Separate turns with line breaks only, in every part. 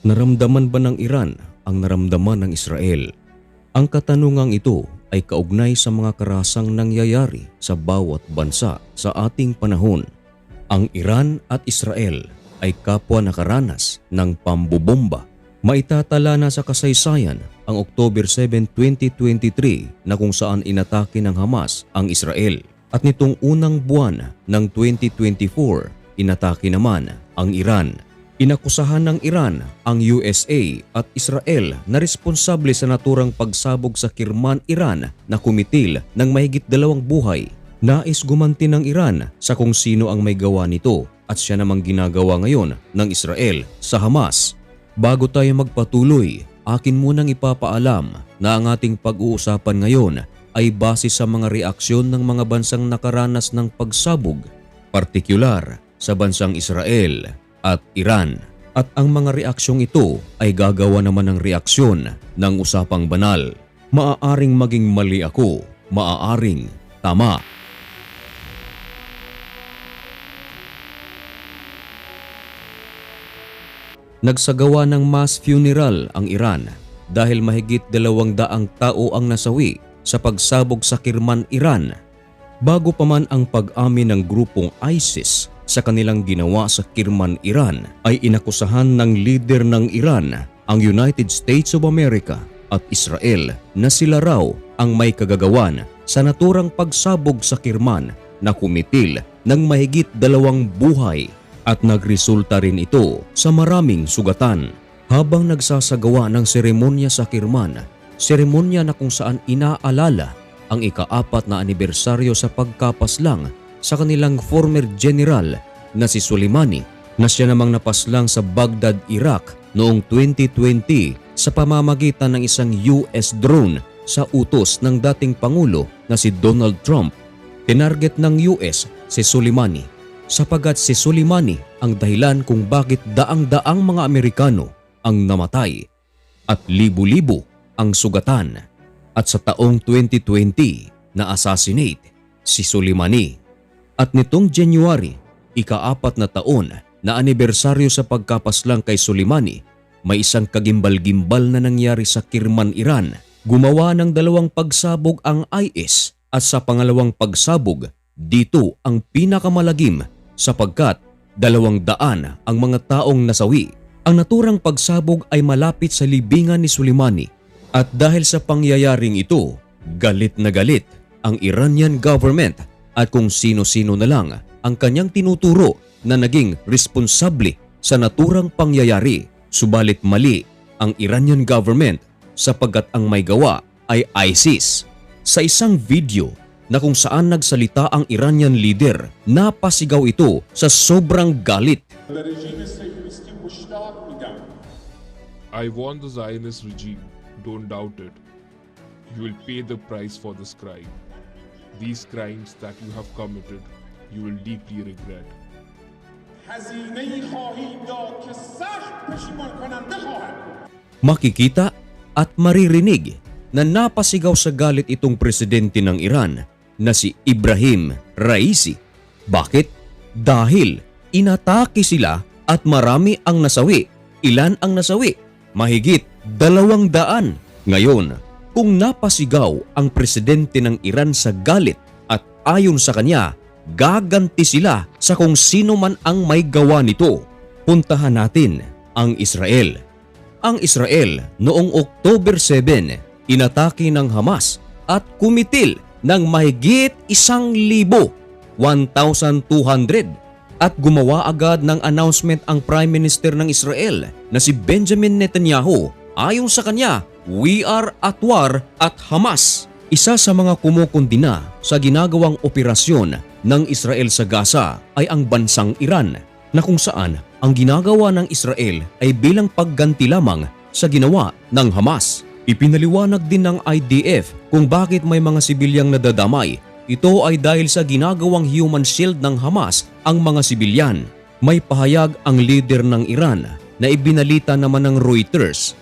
Naramdaman ba ng Iran ang naramdaman ng Israel? Ang katanungang ito ay kaugnay sa mga karasang nangyayari sa bawat bansa sa ating panahon. Ang Iran at Israel ay kapwa nakaranas ng pambubomba. Maitatala na sa kasaysayan ang October 7, 2023 na kung saan inatake ng Hamas ang Israel. At nitong unang buwan ng 2024, inatake naman ang Iran. Inakusahan ng Iran ang USA at Israel na responsable sa naturang pagsabog sa Kirman, Iran na kumitil ng mahigit dalawang buhay. Nais gumanti ng Iran sa kung sino ang may gawa nito at siya namang ginagawa ngayon ng Israel sa Hamas. Bago tayo magpatuloy, akin munang ipapaalam na ang ating pag-uusapan ngayon ay base sa mga reaksyon ng mga bansang nakaranas ng pagsabog, partikular sa bansang Israel at Iran. At ang mga reaksyong ito ay gagawa naman ng reaksyon ng usapang banal. Maaaring maging mali ako, maaaring tama. Nagsagawa ng mass funeral ang Iran dahil mahigit dalawang daang tao ang nasawi sa pagsabog sa Kirman, Iran. Bago pa man ang pag-amin ng grupong ISIS sa kanilang ginawa sa Kirman, Iran ay inakusahan ng leader ng Iran ang United States of America at Israel na sila raw ang may kagagawan sa naturang pagsabog sa Kirman na kumitil ng mahigit dalawang buhay at nagresulta rin ito sa maraming sugatan. Habang nagsasagawa ng seremonya sa Kirman, seremonya na kung saan inaalala ang ikaapat na anibersaryo sa pagkapaslang sa kanilang former general na si Soleimani na siya namang napaslang sa Baghdad, Iraq noong 2020 sa pamamagitan ng isang US drone sa utos ng dating Pangulo na si Donald Trump. Tinarget ng US si Soleimani sapagat si Soleimani ang dahilan kung bakit daang-daang mga Amerikano ang namatay at libu-libo ang sugatan. At sa taong 2020 na assassinate si Soleimani. At nitong January, ikaapat na taon na anibersaryo sa pagkapaslang kay Soleimani, may isang kagimbal-gimbal na nangyari sa Kirman, Iran. Gumawa ng dalawang pagsabog ang IS at sa pangalawang pagsabog, dito ang pinakamalagim sapagkat dalawang daan ang mga taong nasawi. Ang naturang pagsabog ay malapit sa libingan ni Soleimani at dahil sa pangyayaring ito, galit na galit ang Iranian government at kung sino-sino na lang ang kanyang tinuturo na naging responsable sa naturang pangyayari subalit mali ang Iranian government sapagkat ang may gawa ay ISIS. Sa isang video na kung saan nagsalita ang Iranian leader, napasigaw ito sa sobrang galit.
I want the Zionist regime. Don't doubt it. You will pay the price for this crime these crimes that you have committed you will deeply regret.
Makikita at maririnig na napasigaw sa galit itong presidente ng Iran na si Ibrahim Raisi. Bakit? Dahil inatake sila at marami ang nasawi. Ilan ang nasawi? Mahigit dalawang daan. Ngayon, kung napasigaw ang presidente ng Iran sa galit at ayon sa kanya, gaganti sila sa kung sino man ang may gawa nito. Puntahan natin ang Israel ang Israel noong October 7, inatake ng Hamas at kumitil ng mahigit isang libo, 1,200 at gumawa agad ng announcement ang Prime Minister ng Israel na si Benjamin Netanyahu. Ayon sa kanya, we are at war at Hamas. Isa sa mga kumukundina sa ginagawang operasyon ng Israel sa Gaza ay ang bansang Iran na kung saan ang ginagawa ng Israel ay bilang pagganti lamang sa ginawa ng Hamas. Ipinaliwanag din ng IDF kung bakit may mga sibilyang nadadamay. Ito ay dahil sa ginagawang human shield ng Hamas ang mga sibilyan. May pahayag ang leader ng Iran na ibinalita naman ng Reuters.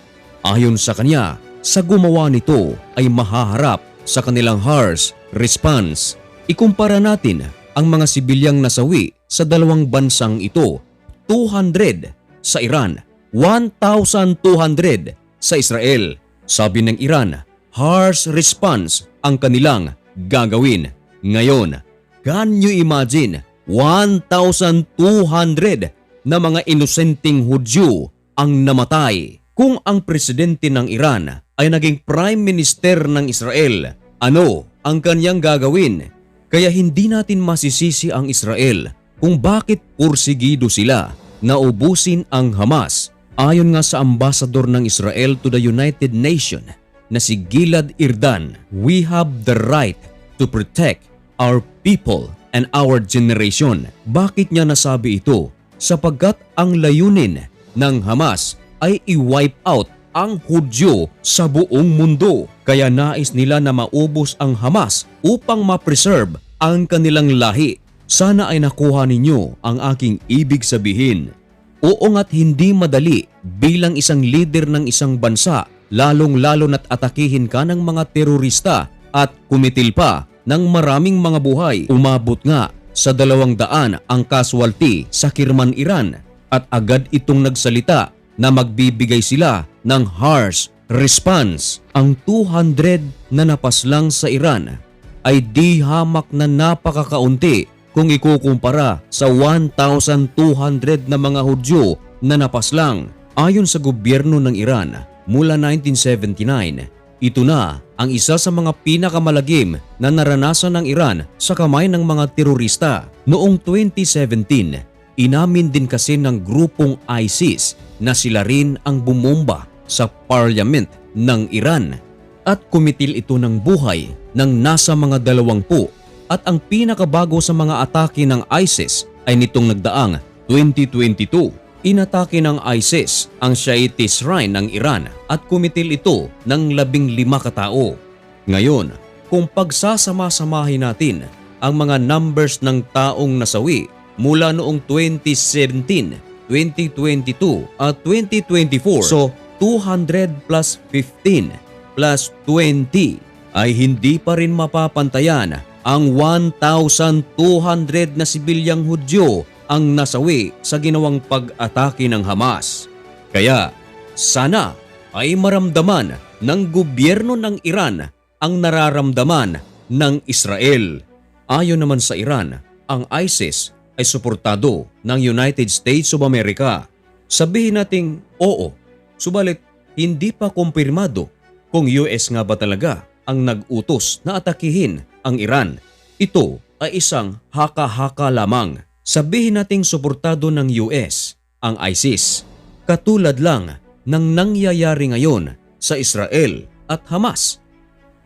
Ayon sa kanya, sa gumawa nito ay mahaharap sa kanilang harsh response. Ikumpara natin ang mga sibilyang nasawi sa dalawang bansang ito 200 sa Iran 1,200 sa Israel. Sabi ng Iran, harsh response ang kanilang gagawin. Ngayon, can you imagine 1,200 na mga inosenteng Hudyo ang namatay kung ang presidente ng Iran ay naging prime minister ng Israel? Ano ang kanyang gagawin? Kaya hindi natin masisisi ang Israel kung bakit pursigido sila na ubusin ang Hamas. Ayon nga sa ambasador ng Israel to the United Nations na si Gilad Irdan, we have the right to protect our people and our generation. Bakit niya nasabi ito? Sapagkat ang layunin ng Hamas ay i-wipe out ang Hudyo sa buong mundo. Kaya nais nila na maubos ang Hamas upang ma-preserve ang kanilang lahi. Sana ay nakuha ninyo ang aking ibig sabihin. Oo nga't hindi madali bilang isang leader ng isang bansa lalong-lalo na't atakihin ka ng mga terorista at kumitil pa ng maraming mga buhay. Umabot nga sa dalawang daan ang casualty sa Kirman, Iran at agad itong nagsalita na magbibigay sila ng harsh response. Ang 200 na napaslang sa Iran ay di hamak na napakakaunti kung ikukumpara sa 1,200 na mga Hudyo na napaslang. Ayon sa gobyerno ng Iran, mula 1979, ito na ang isa sa mga pinakamalagim na naranasan ng Iran sa kamay ng mga terorista. Noong 2017, inamin din kasi ng grupong ISIS na sila rin ang bumomba sa parliament ng Iran at kumitil ito ng buhay ng nasa mga dalawangpu at ang pinakabago sa mga atake ng ISIS ay nitong nagdaang 2022. Inatake ng ISIS ang Shiite shrine ng Iran at kumitil ito ng labing lima katao. Ngayon, kung pagsasama-samahin natin ang mga numbers ng taong nasawi mula noong 2017, 2022 at 2024, so 200 plus 15 plus 20 ay hindi pa rin mapapantayan ang 1,200 na sibilyang Hudyo ang nasawi sa ginawang pag-atake ng Hamas. Kaya sana ay maramdaman ng gobyerno ng Iran ang nararamdaman ng Israel. Ayon naman sa Iran, ang ISIS ay suportado ng United States of America. Sabihin nating oo, subalit hindi pa kumpirmado kung US nga ba talaga ang nag-utos na atakihin ang Iran. Ito ay isang haka-haka lamang. Sabihin nating suportado ng US ang ISIS. Katulad lang ng nangyayari ngayon sa Israel at Hamas.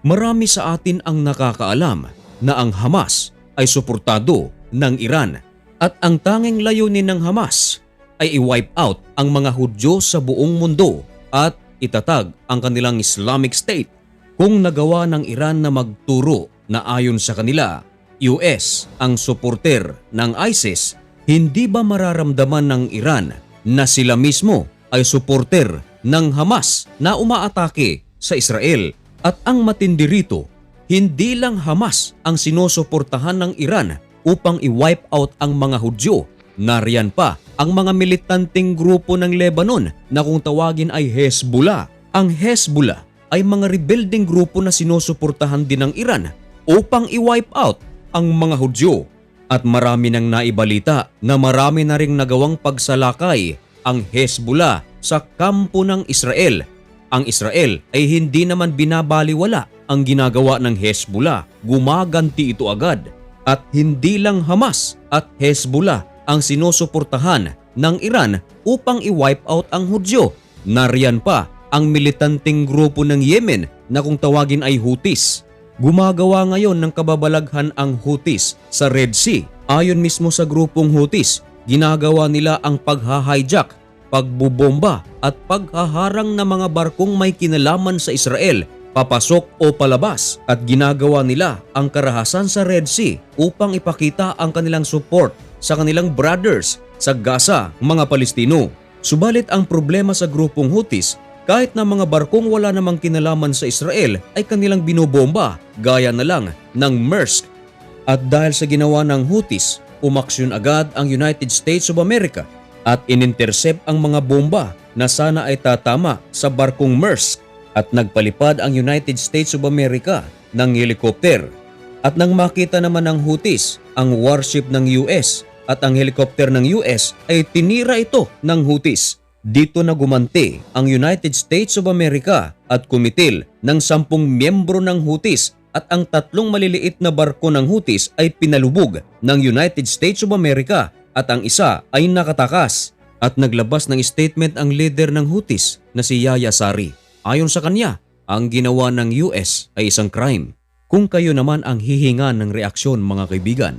Marami sa atin ang nakakaalam na ang Hamas ay suportado ng Iran at ang tanging layunin ng Hamas ay i-wipe out ang mga Hudyo sa buong mundo at itatag ang kanilang Islamic State kung nagawa ng Iran na magturo na ayon sa kanila, US ang suporter ng ISIS, hindi ba mararamdaman ng Iran na sila mismo ay suporter ng Hamas na umaatake sa Israel? At ang matindi rito, hindi lang Hamas ang sinusuportahan ng Iran upang i-wipe out ang mga Hudyo. Nariyan pa ang mga militanteng grupo ng Lebanon na kung tawagin ay Hezbollah. Ang Hezbollah ay mga rebuilding grupo na sinusuportahan din ng Iran upang i-wipe out ang mga Hudyo. At marami nang naibalita na marami na ring nagawang pagsalakay ang Hezbollah sa kampo ng Israel. Ang Israel ay hindi naman binabaliwala ang ginagawa ng Hezbollah. Gumaganti ito agad. At hindi lang Hamas at Hezbollah ang sinusuportahan ng Iran upang i-wipe out ang Hudyo. Nariyan pa ang militanteng grupo ng Yemen na kung tawagin ay Houthis. Gumagawa ngayon ng kababalaghan ang Houthis sa Red Sea. Ayon mismo sa grupong Houthis, ginagawa nila ang pagha-hijack, pagbubomba at paghaharang ng mga barkong may kinalaman sa Israel papasok o palabas at ginagawa nila ang karahasan sa Red Sea upang ipakita ang kanilang support sa kanilang brothers sa Gaza, mga Palestino. Subalit ang problema sa grupong Houthis kahit na mga barkong wala namang kinalaman sa Israel ay kanilang binobomba gaya na lang ng Maersk. At dahil sa ginawa ng Houthis, umaksyon agad ang United States of America at inintercept ang mga bomba na sana ay tatama sa barkong Maersk at nagpalipad ang United States of America ng helikopter. At nang makita naman ng Houthis ang warship ng US at ang helikopter ng US ay tinira ito ng Houthis. Dito na gumanti ang United States of America at kumitil ng sampung miyembro ng Houthis at ang tatlong maliliit na barko ng Houthis ay pinalubog ng United States of America at ang isa ay nakatakas. At naglabas ng statement ang leader ng Houthis na si Yaya Sari. Ayon sa kanya, ang ginawa ng US ay isang crime. Kung kayo naman ang hihinga ng reaksyon mga kaibigan,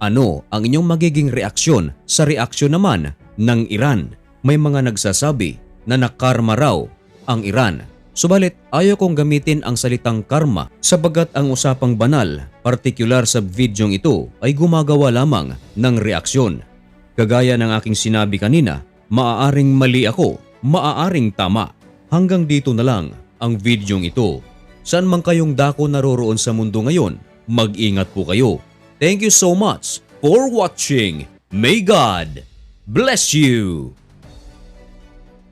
ano ang inyong magiging reaksyon sa reaksyon naman ng Iran? May mga nagsasabi na nakarma raw ang Iran. Subalit ayaw kong gamitin ang salitang karma sabagat ang usapang banal, partikular sa videong ito ay gumagawa lamang ng reaksyon. Kagaya ng aking sinabi kanina, maaaring mali ako, maaaring tama. Hanggang dito na lang ang videong ito. Saan man kayong dako naroroon sa mundo ngayon, mag-ingat po kayo. Thank you so much for watching. May God bless you!